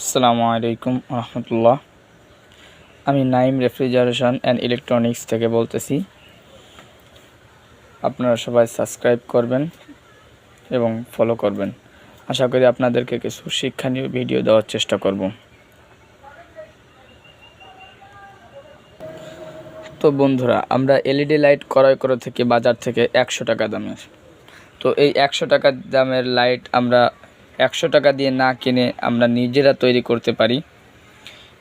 আসসালামু আলাইকুম রহমতুল্লাহ। আমি নাইম রেফ্রিজারেশন অ্যান্ড ইলেকট্রনিক্স থেকে বলতেছি। আপনারা সবাই সাবস্ক্রাইব করবেন এবং ফলো করবেন। আশা করি আপনাদেরকে কিছু শিক্ষণীয় ভিডিও দেওয়ার চেষ্টা করব। তো বন্ধুরা, আমরা এলইডি লাইট ক্রয় করে থেকে বাজার থেকে একশো টাকা দামের। তো এই একশো টাকা দামের লাইট আমরা একশো টাকা দিয়ে না কিনে আমরা নিজেরা তৈরি করতে পারি।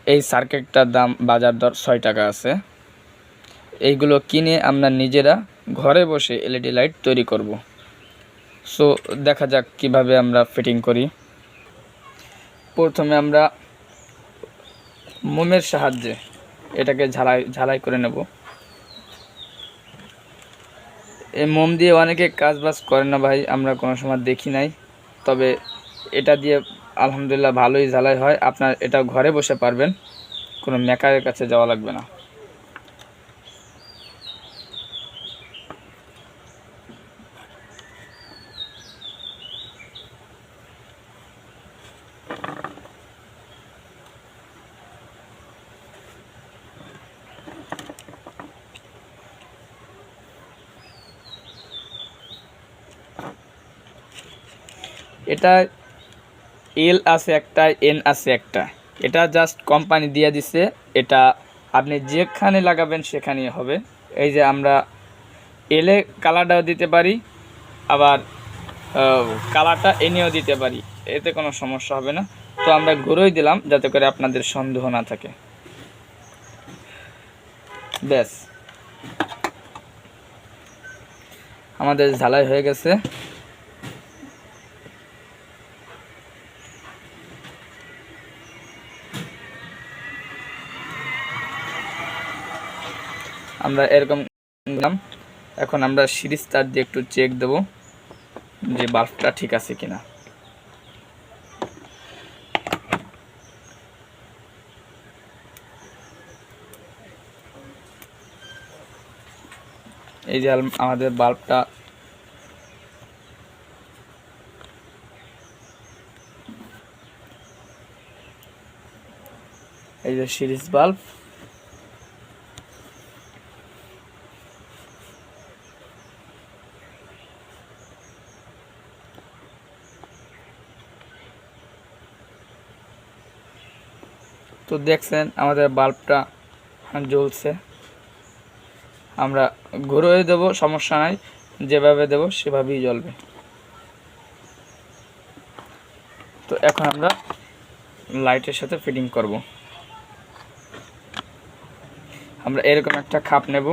এই সার্কিটটার দাম বাজার দর ছয় টাকা আছে। এইগুলো কিনে আমরা নিজেরা ঘরে বসে এলইডি লাইট তৈরি করব। সো, দেখা যাক কীভাবে আমরা ফিটিং করি। প্রথমে আমরা মোমের সাহায্যে এটাকে ঝালাই ঝালাই করে নেব। এই মোম দিয়ে অনেকে কাজ বাজ করে না ভাই, আমরা কোনো সময় দেখি নাই। তবে এটা দিয়ে আলহামদুলিল্লাহ ভালোই ঝালাই হয়। আপনার এটা ঘরে বসে পারবেন, কোনো মেকারের কাছে যাওয়া লাগবে না। এটা এল আছে একটা, এন আছে একটা। এটা জাস্ট কোম্পানি দিয়ে দিছে, এটা আপনি যেখানে লাগাবেন সেখানেই হবে। এই যে আমরা এলে কালারটাও দিতে পারি, আবার কালারটা এনেও দিতে পারি। এতে কোনো সমস্যা হবে না। তো আমরা ঘুরেই দিলাম যাতে করে আপনাদের সন্দেহ না থাকে। ব্যাস। আমাদের ঝালাই হয়ে গেছে। আমরা এরকম দিলাম। এখন আমরা সিরিজ তার দিয়ে একটু চেক দেব যে বাল্বটা ঠিক আছে কিনা। এই যে আমাদের বাল্বটা এই যে সিরিজ বাল্ব। তো দেখছেন, আমাদের বাল্বটা জ্বলছে। আমরা ঘুরে দেব, সমস্যা নাই। যেভাবে দেব, সেভাবেই জ্বলবে। তো এখন আমরা লাইটের সাথে ফিটিং করব। আমরা এরকম একটা খাপ নেব।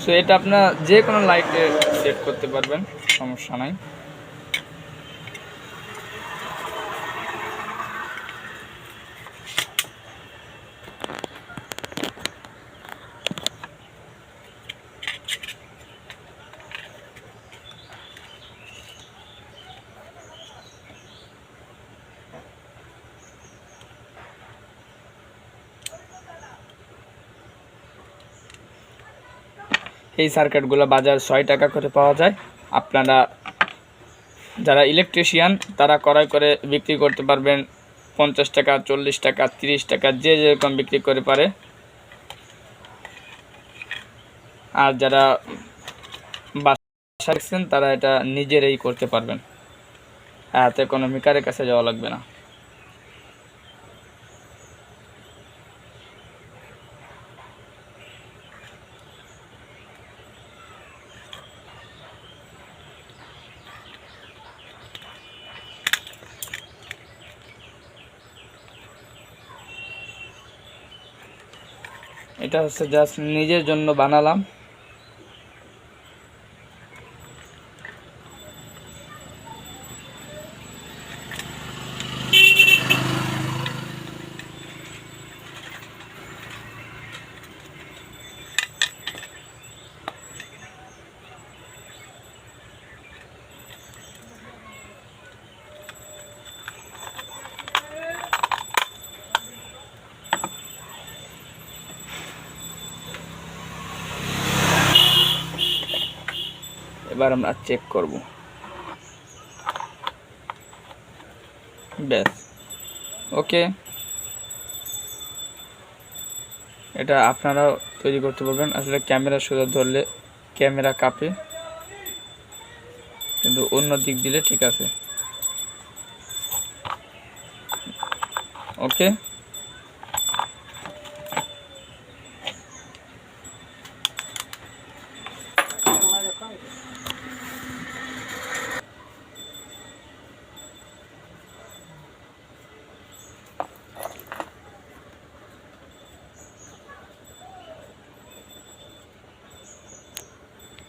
সো এটা আপনার যে কোনো লাইটে সেট করতে পারবেন, সমস্যা নাই। এই সার্কিটগুলো বাজার ছয় টাকা করে পাওয়া যায়। আপনারা যারা ইলেকট্রিশিয়ান তারা ক্রয় করে বিক্রি করতে পারবেন পঞ্চাশ টাকা, চল্লিশ টাকা, তিরিশ টাকা, যে যেরকম বিক্রি করে পারে। আর যারা বাসা তারা এটা নিজেরাই করতে পারবেন। হাতে কোনো মিকারের কাছে যাওয়া লাগবে না। এটা হচ্ছে জাস্ট নিজের জন্য বানালাম। এবার আমরা চেক করব। ব্যাস। ওকে। এটা আপনারাও তৈরি করতে পারবেন। আসলে ক্যামেরা সোজা ধরলে ক্যামেরা কাঁপে। কিন্তু অন্য দিক দিলে ঠিক আছে। ওকে।